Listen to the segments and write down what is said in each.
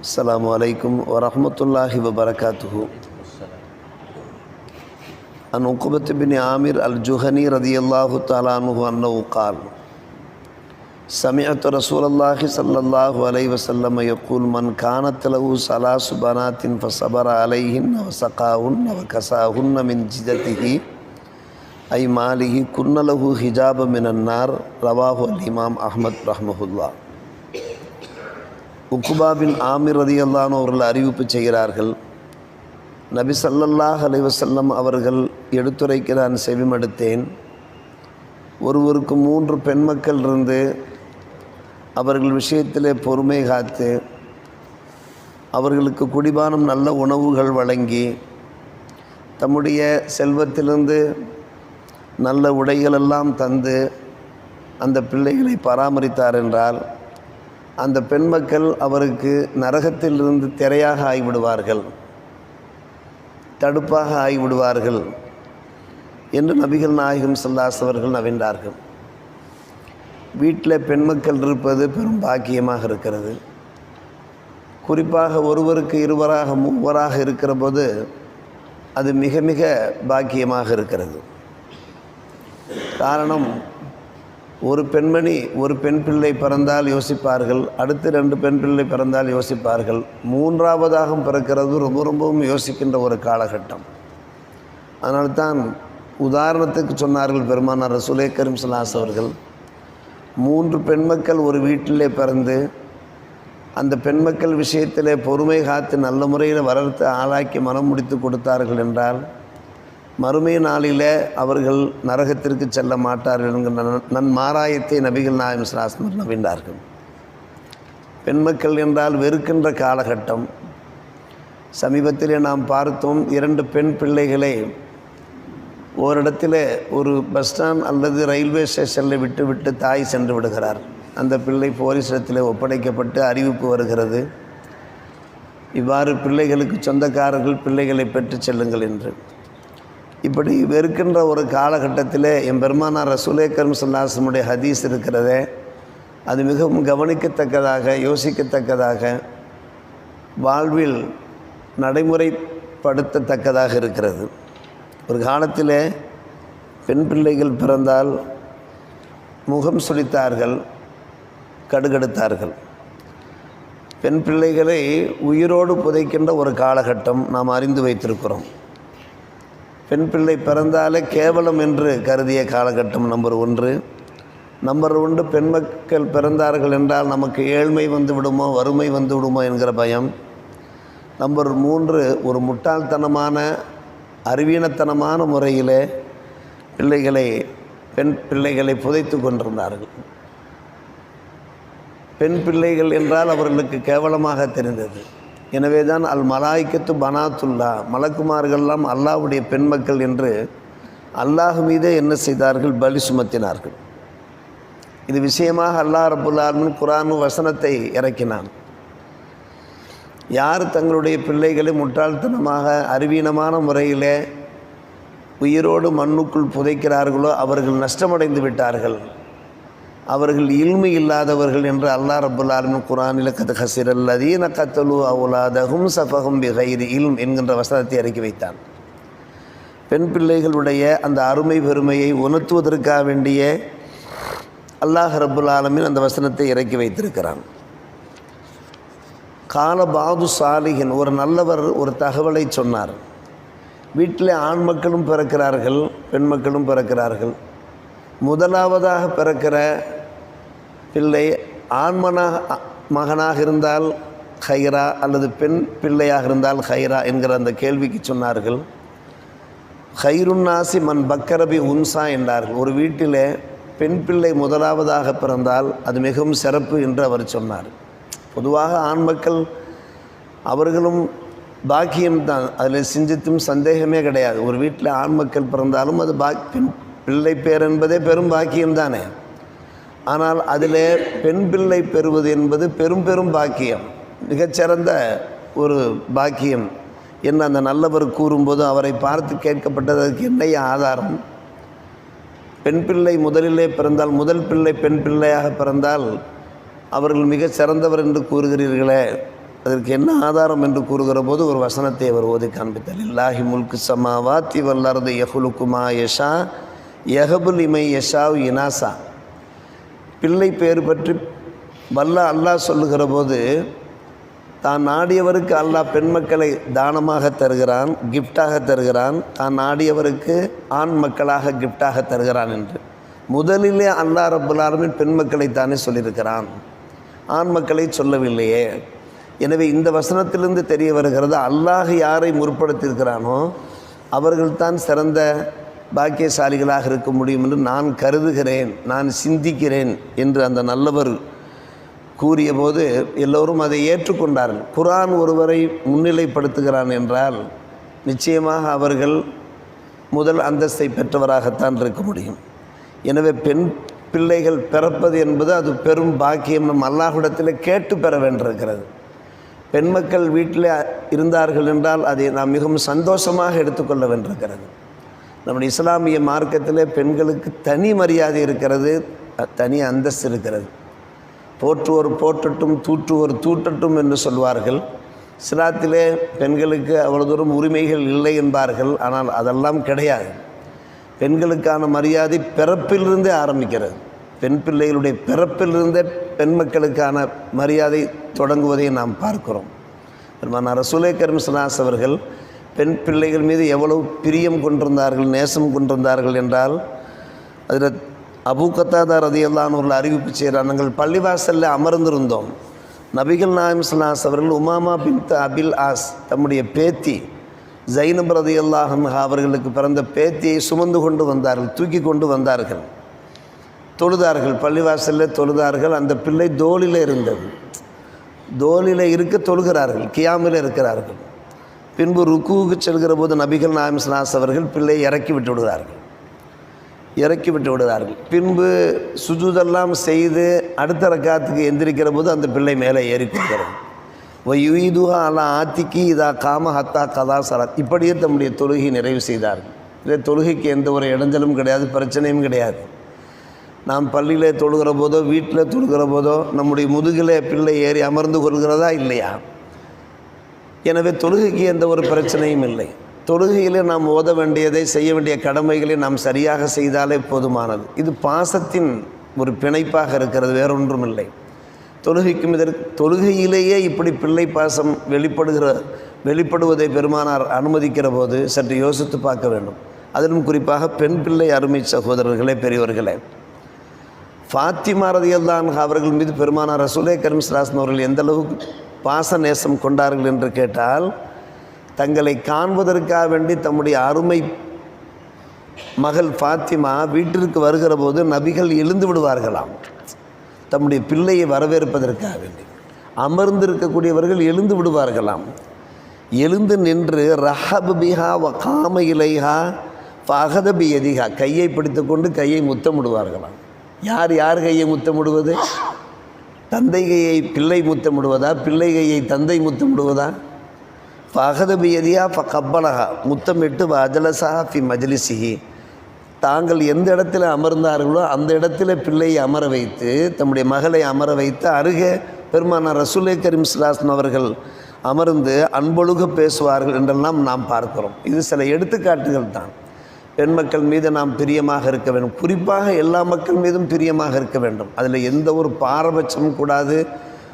السلام عليكم ورحمة الله وبركاته. عن عقبة بن عامر الجهني رضي الله تعالى عنه أنه قال سمعت رسول الله صلى الله عليه وسلم يقول من كانت له ثلاث بنات فصبر عليهن وسقاهن وكساهن من جدته أي ماله كن له حجاب من النار. رواه الإمام أحمد رحمه الله. உக்குபாபின் ஆமிர் ரதியல்லான் அவர்கள் அறிவிப்பு செய்கிறார்கள். நபி சல்லல்லாஹ் அலைவசல்லம் அவர்கள் எடுத்துரைக்க நான் செவிமடுத்தேன். ஒருவருக்கு மூன்று பெண் மக்கள் இருந்து அவர்கள் விஷயத்திலே பொறுமை காத்து அவர்களுக்கு குடிபானம் நல்ல உணவுகள் வழங்கி தம்முடைய செல்வத்திலிருந்து நல்ல உடைகளெல்லாம் தந்து அந்த பிள்ளைகளை பராமரித்தார் என்றால் அந்த பெண் மக்கள் அவருக்கு நரகத்திலிருந்து திரையாக ஆகிவிடுவார்கள். தடுப்பாக ஆகிவிடுவார்கள் என்று நபிகள் நாயகம் சொல்லாஸ் அவர்கள் நவின்றார்கள் வீட்டில் பெண்மக்கள் இருப்பது பெரும் பாக்கியமாக இருக்கிறது. குறிப்பாக ஒருவருக்கு இருவராக மூவராக இருக்கிற போது அது மிக மிக பாக்கியமாக இருக்கிறது. காரணம் ஒரு பெண்மணி ஒரு பெண் பிள்ளை பிறந்தால் யோசிப்பார்கள் அடுத்து ரெண்டு பெண் பிள்ளை பிறந்தால் யோசிப்பார்கள். மூன்றாவதாக பிறக்கிறது ரொம்ப ரொம்பவும் யோசிக்கின்ற ஒரு காலகட்டம். அதனால்தான் உதாரணத்துக்கு சொன்னார்கள் பெருமானார் ரசூலே கரீம் சலாஸ் அவர்கள் மூன்று பெண்மக்கள் ஒரு வீட்டிலே பிறந்து அந்த பெண்மக்கள் விஷயத்திலே பொறுமை காத்து நல்ல முறையில் வளர்த்து ஆளாக்கி மனம் முடித்து கொடுத்தார்கள் என்றால் மறுமை நாளில் அவர்கள் நரகத்திற்கு செல்ல மாட்டார்கள் என்கிற நன் மாராயத்தை நபிகள் நாயம் சாஸ்மர் நவின்றார்கள் பெண்மக்கள் என்றால் வெறுக்கின்ற காலகட்டம். சமீபத்திலே நாம் பார்த்தோம் இரண்டு பெண் பிள்ளைகளை ஓரிடத்தில் ஒரு பஸ் ஸ்டாண்ட் அல்லது ரயில்வே ஸ்டேஷனில் விட்டு விட்டு தாய் சென்று விடுகிறார். அந்த பிள்ளை போலீஸிடத்தில் ஒப்படைக்கப்பட்டு அறிவிப்பு வருகிறது. இவ்வாறு பிள்ளைகளுக்கு சொந்தக்காரர்கள் பிள்ளைகளை பெற்று செல்லுங்கள் என்று. இப்படி வெறுக்கின்ற ஒரு காலகட்டத்தில் என் பெருமானார் ரசூலே கரும் சொல்லாசனுடைய ஹதீஸ் இருக்கிறதே அது மிகவும் கவனிக்கத்தக்கதாக யோசிக்கத்தக்கதாக வாழ்வில் நடைமுறைப்படுத்தத்தக்கதாக இருக்கிறது. ஒரு காலத்தில் பெண் பிள்ளைகள் பிறந்தால் முகம் சுழித்தார்கள் கடுகெடுத்தார்கள். பெண் பிள்ளைகளை உயிரோடு புதைக்கின்ற ஒரு காலகட்டம் நாம் அறிந்து வைத்திருக்கிறோம். பெண் பிள்ளை பிறந்தாலே கேவலம் என்று கருதிய காலகட்டம் நம்பர் ஒன்று. நம்பர் ஒன்று பெண் மக்கள் பிறந்தார்கள் என்றால் நமக்கு ஏழ்மை வந்து விடுமோ வறுமை வந்து விடுமோ என்கிற பயம். நம்பர் மூன்று ஒரு முட்டாள்தனமான அறிவீனத்தனமான முறையில் பிள்ளைகளை பெண் பிள்ளைகளை புதைத்து கொண்டிருந்தார்கள். பெண் பிள்ளைகள் என்றால் அவர்களுக்கு கேவலமாக தெரிந்தது. எனவே தான் அல் மலாய்க்கத்து பனாத்துல்லா மலக்குமார்கள்லாம் அல்லாவுடைய பெண்மக்கள் என்று அல்லாஹ் மீதே என்ன செய்தார்கள்? பலி சுமத்தினார்கள். இது விஷயமாக அல்லாஹ் ரபுல்லாலும் குரானு வசனத்தை இறக்கினான். யார் தங்களுடைய பிள்ளைகளை முட்டாள்தனமாக அறிவீனமான முறையிலே உயிரோடு மண்ணுக்குள் புதைக்கிறார்களோ அவர்கள் நஷ்டமடைந்து விட்டார்கள். அவர்கள் இல்மு இல்லாதவர்கள் என்று அல்லா ரபுல் ஆலமின் குரானில் கத் ஹசிர் அல்லதீன கத்தலு அவுலாதகும் சஃபகும் பிகைர் இல்ம் என்கின்ற வசனத்தை இறக்கி வைத்தான். பெண் பிள்ளைகளுடைய அந்த அருமை பெருமையை உணர்த்துவதற்காக வேண்டிய அல்லாஹ் ரபுல் ஆலமின் அந்த வசனத்தை இறக்கி வைத்திருக்கிறான். கால பாது ஒரு நல்லவர் ஒரு தகவலை சொன்னார். வீட்டில் ஆண் மக்களும் பிறக்கிறார்கள் பெண் மக்களும் பிறக்கிறார்கள். முதலாவதாக பிறக்கிற பிள்ளை ஆண்மனாக மகனாக இருந்தால் ஹைரா அல்லது பெண் பிள்ளையாக இருந்தால் ஹைரா என்கிற அந்த கேள்விக்கு சொன்னார்கள். ஹைருன்னாசி மண் பக்கரபி உன்சா என்றார்கள். ஒரு வீட்டில் பெண் பிள்ளை முதலாவதாக பிறந்தால் அது மிகவும் சிறப்பு என்று அவர் சொன்னார். பொதுவாக ஆண் மக்கள் அவர்களும் பாக்கியம்தான் அதில் சிந்தித்தும் சந்தேகமே கிடையாது. ஒரு வீட்டில் ஆண் மக்கள் பிறந்தாலும் அது பாக் பெண் பிள்ளை பேர் என்பதே பெரும் பாக்கியம் தானே? ஆனால் அதில் பெண் பிள்ளை பெறுவது என்பது பெரும் பெரும் பாக்கியம். மிகச்சிறந்த ஒரு பாக்கியம் என்ன அந்த நல்லவர் கூறும்போது அவரை பார்த்து கேட்கப்பட்டதற்கு என்னைய ஆதாரம்? பெண் பிள்ளை முதலிலே பிறந்தால் முதல் பிள்ளை பெண் பிள்ளையாக பிறந்தால் அவர்கள் மிக சிறந்தவர் என்று கூறுகிறீர்களே. அதற்கு என்ன ஆதாரம் என்று கூறுகிற போது ஒரு வசனத்தை அவர் ஓதி காண்பித்தார். இல்லாஹி முல்கு சமாவாத்தி வல்லாரது யஹுலுக்குமா யஷா யஹபுல் இமை யஷாவ் இனாசா. பிள்ளை பேர் பற்றி வல்ல அல்லாஹ் சொல்லுகிற போது தான் நாடியவருக்கு அல்லாஹ் பெண் மக்களை தானமாக தருகிறான் கிஃப்டாக தருகிறான் தான் நாடியவருக்கு ஆண் மக்களாக கிஃப்டாக தருகிறான் என்று. முதலிலே அல்லாஹ் ரப்புல் பெண் மக்களை தானே சொல்லியிருக்கிறான். ஆண் மக்களை சொல்லவில்லையே. எனவே இந்த வசனத்திலிருந்து தெரிய வருகிறது அல்லாஹ் யாரை முற்படுத்தியிருக்கிறானோ அவர்கள்தான் சிறந்த பாக்கியசாலிகளாக இருக்க முடியும் என்று நான் கருதுகிறேன் நான் சிந்திக்கிறேன் என்று அந்த நல்லவர் கூறியபோது எல்லோரும் அதை ஏற்றுக்கொண்டார்கள். குரான் ஒருவரை முன்னிலைப்படுத்துகிறான் என்றால் நிச்சயமாக அவர்கள் முதல் அந்தஸ்தை பெற்றவராகத்தான் இருக்க முடியும். எனவே பெண் பிள்ளைகள் பிறப்பது என்பது அது பெரும் பாக்கியம். நம் அல்லாஹ்விடத்தில் கேட்டு பெற வேண்டியிருக்கிறது. பெண் மக்கள் வீட்டில் இருந்தார்கள் என்றால் அதை நாம் மிகவும் சந்தோஷமாக எடுத்துக்கொள்ள வேண்டியிருக்கிறது. நம்முடைய இஸ்லாமிய மார்க்கத்தில் பெண்களுக்கு தனி மரியாதை இருக்கிறது தனி அந்தஸ்து இருக்கிறது. போற்றுவோர் போற்றட்டும் தூற்றுவோர் தூற்றட்டும் என்று சொல்வார்கள். சிலாத்திலே பெண்களுக்கு அவ்வளோ தூரம் உரிமைகள் இல்லை என்பார்கள் ஆனால் அதெல்லாம் கிடையாது. பெண்களுக்கான மரியாதை பிறப்பிலிருந்தே ஆரம்பிக்கிறது. பெண் பிள்ளைகளுடைய பிறப்பிலிருந்தே பெண் மக்களுக்கான மரியாதை தொடங்குவதை நாம் பார்க்கிறோம். பெருமானார் ரசூலே கரும் சலாஸ் அவர்கள் பெண் பிள்ளைகள் மீது எவ்வளவு பிரியம் கொண்டிருந்தார்கள் நேசம் கொண்டிருந்தார்கள் என்றால் அதில் அபு கத்தாதா ரதியல்லானவர்கள் அறிவிப்பு செய்கிறார் நாங்கள் பள்ளிவாசலில் அமர்ந்திருந்தோம். நபிகள் நாயம் சலாஸ் அவர்கள் உமாமா பின் அபில் ஆஸ் தம்முடைய பேத்தி ஜைனப் ரதியல்லாஹன் அவர்களுக்கு பிறந்த பேத்தியை சுமந்து கொண்டு வந்தார்கள் தூக்கி கொண்டு வந்தார்கள். தொழுதார்கள் பள்ளிவாசலில் தொழுதார்கள் அந்த பிள்ளை தோளில் இருந்தது. தோளில் இருக்க தொழுகிறார்கள் கியாமில் இருக்கிறார்கள். பின்பு ருக்குவுக்கு செல்கிற போது நபிகள் நாயம் ஸ்லாஸ் அவர்கள் பிள்ளையை இறக்கி விட்டு விடுவார்கள் இறக்கி விட்டு விடுவார்கள் பின்பு சுஜூதெல்லாம் செய்து அடுத்த ரக்காத்துக்கு எந்திரிக்கிற போது அந்த பிள்ளை மேலே ஏறி கொடுக்கிறது வயுதுஹா அல்லா ஆத்திக்கு இதா காம ஹத்தா கதா சலாத் இப்படியே தம்முடைய தொழுகை நிறைவு செய்தார்கள். இதே தொழுகைக்கு எந்த ஒரு இடைஞ்சலும் கிடையாது பிரச்சனையும் கிடையாது. நாம் பள்ளியில் தொழுகிற போதோ வீட்டில் தொழுகிற போதோ நம்முடைய முதுகில் பிள்ளை ஏறி அமர்ந்து கொள்கிறதா இல்லையா? எனவே தொழுகைக்கு எந்த ஒரு பிரச்சனையும் இல்லை. தொழுகையில் நாம் ஓத வேண்டியதை செய்ய வேண்டிய கடமைகளை நாம் சரியாக செய்தாலே போதுமானது. இது பாசத்தின் ஒரு பிணைப்பாக இருக்கிறது வேறொன்றும் இல்லை தொழுகைக்கும் இதற்கு தொழுகையிலேயே இப்படி பிள்ளை பாசம் வெளிப்படுகிற வெளிப்படுவதை பெருமானார் அனுமதிக்கிற போது சற்று யோசித்து பார்க்க வேண்டும். அதிலும் குறிப்பாக பெண் பிள்ளை அருமை சகோதரர்களே பெரியவர்களே ஃபாத்திமா ரதியல்லான் அவர்கள் மீது பெருமானார் ரசூலே கரீம் சலாஸ்ன் அவர்கள் எந்த அளவுக்கு பாசநேசம் கொண்டார்கள் என்று கேட்டால் தங்களை காண்பதற்காக வேண்டி தம்முடைய அருமை மகள் ஃபாத்திமா வீட்டிற்கு வருகிற போது நபிகள் எழுந்து விடுவார்களாம். தம்முடைய பிள்ளையை வரவேற்பதற்காக வேண்டி. அமர்ந்திருக்கக்கூடியவர்கள் எழுந்து விடுவார்களாம். எழுந்து நின்று ரஹப் பிஹா வ காம இலைஹா ஃபகத பியதிஹா கையை பிடித்துக்கொண்டு கையை முத்தமிடுவார்களாம். யார் யார் கையை முத்தமிடுவது? தந்தைகையை பிள்ளை முத்தமிடுவதா? பிள்ளைகையை தந்தை முத்தமிடுவதா? பகதபியதியா ப கப்பலகா கப்பலஹா முத்தமிட்டு வ அஜலசா மஜலிசிஹி. தாங்கள் எந்த இடத்துல அமர்ந்தார்களோ அந்த இடத்துல பிள்ளையை அமர வைத்து தம்முடைய மகளை அமர வைத்து அருகே பெருமான ரசூலே கரீம் சிலாஸ்ன் அவர்கள் அமர்ந்து அன்பொழுக பேசுவார்கள் என்றெல்லாம் நாம் பார்க்கிறோம். இது சில எடுத்துக்காட்டுகள் தான். பெண் மக்கள் மீது நாம் பிரியமாக இருக்க வேண்டும். குறிப்பாக எல்லா மக்கள் மீதும் பிரியமாக இருக்க வேண்டும். அதில் எந்த ஒரு பாரபட்சமும் கூடாது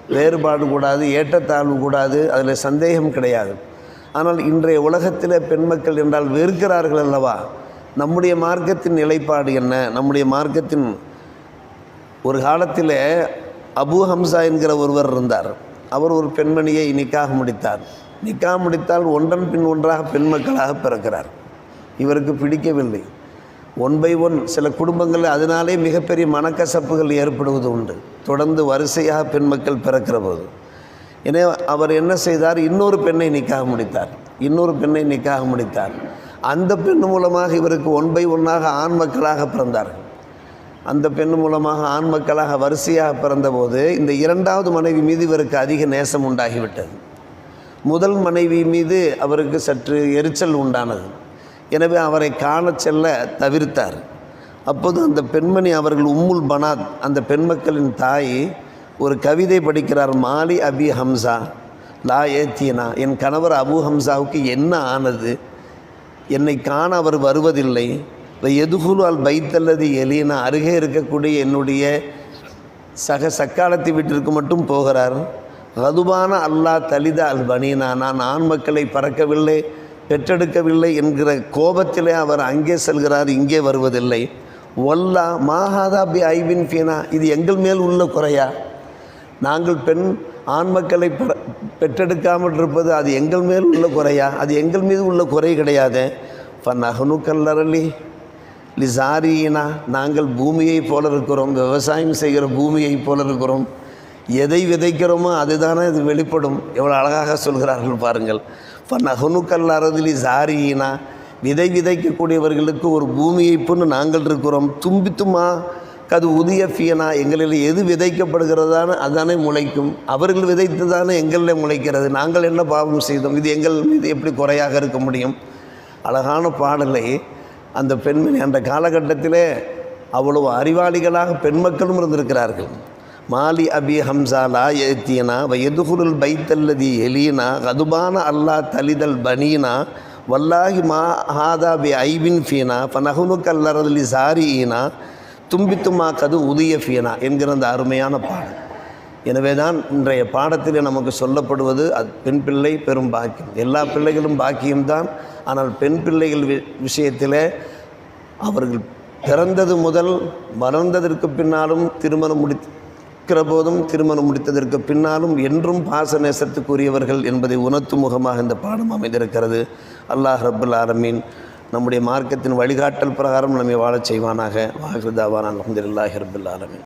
வேறுபாடு கூடாது ஏற்றத்தாழ்வு கூடாது அதில் சந்தேகம் கிடையாது. ஆனால் இன்றைய உலகத்தில் பெண் மக்கள் என்றால் வெறுக்கிறார்கள் அல்லவா? நம்முடைய மார்க்கத்தின் நிலைப்பாடு என்ன? நம்முடைய மார்க்கத்தின் ஒரு காலத்தில் அபு ஹம்சா என்கிற ஒருவர் இருந்தார். அவர் ஒரு பெண்மணியை நிக்காக முடித்தார். நிக்காக முடித்தால் ஒன்றன் பின் ஒன்றாக பெண் மக்களாக பிறக்கிறார். இவருக்கு பிடிக்கவில்லை. ஒன் பை ஒன் சில குடும்பங்களில் அதனாலே மிகப்பெரிய மனக்கசப்புகள் ஏற்படுவது உண்டு. தொடர்ந்து வரிசையாக பெண் மக்கள் பிறக்கிற போது. எனவே அவர் என்ன செய்தார்? இன்னொரு பெண்ணை நிக்காக முடித்தார். இன்னொரு பெண்ணை நிக்காக முடித்தார். அந்த பெண் மூலமாக இவருக்கு ஒன் பை ஒன்னாக ஆண் மக்களாக பிறந்தார்கள் அந்த பெண் மூலமாக ஆண் மக்களாக வரிசையாக பிறந்தபோது இந்த இரண்டாவது மனைவி மீது இவருக்கு அதிக நேசம் உண்டாகிவிட்டது. முதல் மனைவி மீது அவருக்கு சற்று எரிச்சல் உண்டானது. எனவே அவரை காண செல்ல தவிர்த்தார். அப்போது அந்த பெண்மணி அவர்கள் உம்முல் பனாத் அந்த பெண்மக்களின் தாய் ஒரு கவிதை படிக்கிறார் மாலி அபி ஹம்சா லா ஏத்தியனா என் கணவர் அபு ஹம்சாவுக்கு என்ன ஆனது? என்னை காண அவர் வருவதில்லை. எதுகுலு அல் பைத்தல்லது எலினா அருகே இருக்கக்கூடிய என்னுடைய சக சக்காலத்தை வீட்டிற்கு மட்டும் போகிறார். ரதுபான அல்லாஹ் தலித அல் பனீனா நான் ஆண் மக்களை பறக்கவில்லை. பெற்றெடுக்கவில்லை என்கிற கோபத்திலே அவர் அங்கே செல்கிறார் இங்கே வருவதில்லை. ஒல்லா மாஹாதா பி ஐவின் ஃபீனா? இது எங்கள் மேல் உள்ள குறையா? நாங்கள் பெண் ஆண் மக்களை பெற்றெடுக்காமல் இருப்பது அது எங்கள் மேல் உள்ள குறையா? அது எங்கள் மீது உள்ள குறை கிடையாது. ஃபன் அகனு கல்லரலி லிசாரியினா? நாங்கள் பூமியைப் போல இருக்கிறோம் விவசாயம் செய்கிற பூமியைப் போல இருக்கிறோம். எதை விதைக்கிறோமோ அதுதானே இது வெளிப்படும். எவ்வளோ அழகாக சொல்கிறார்கள் பாருங்கள். இப்போ நகனுக்கல் அறதிலி சாரியினா விதை விதைக்கக்கூடியவர்களுக்கு ஒரு பூமியை பொண்ணு நாங்கள் இருக்கிறோம். தும்பித்துமா கது உதிய ஃபியனா எங்களில் எது விதைக்கப்படுகிறதான அதானே முளைக்கும். அவர்கள் விதைத்து தானே எங்களில் முளைக்கிறது. நாங்கள் என்ன பாவம் செய்தோம்? இது எங்கள் மீது எப்படி குறையாக இருக்க முடியும்? அழகான பாடலை அந்த பெண்மணி அந்த காலகட்டத்திலே அவ்வளவு அறிவாளிகளாக பெண் மக்களும் இருந்திருக்கிறார்கள். மாலி அபி ஹம்சா லா ஏத்தியனா வயதுகுருல் பைத்தல்லதி எலீனா கதுபான அல்லா தலிதல் பனீனா வல்லாஹி மா ஹாதா பி ஐபின் ஃபீனா பனகுனு கல்லரதுலி சாரி ஈனா தும்பித்துமா கது உதிய ஃபீனா என்கிற அந்த அருமையான பாடல். எனவே தான் இன்றைய பாடத்திலே நமக்கு சொல்லப்படுவது அது பெண் பிள்ளை பெரும் பாக்கியம். எல்லா பிள்ளைகளும் பாக்கியம்தான். ஆனால் பெண் பிள்ளைகள் வி விஷயத்திலே அவர்கள் பிறந்தது முதல் வளர்ந்ததற்கு பின்னாலும் திருமணம் இருக்கிற போதும் திருமணம் முடித்ததற்கு பின்னாலும் என்றும் பாச நேசத்துக்குரியவர்கள் என்பதை உணர்த்தும் முகமாக இந்த பாடம் அமைந்திருக்கிறது. அல்லாஹ் ரபுல் ஆலமீன் நம்முடைய மார்க்கத்தின் வழிகாட்டல் பிரகாரம் நம்மை வாழச் செய்வானாக. வாகிருதாவான் அலமதுல்லாஹி ரபுல் ஆலமீன்.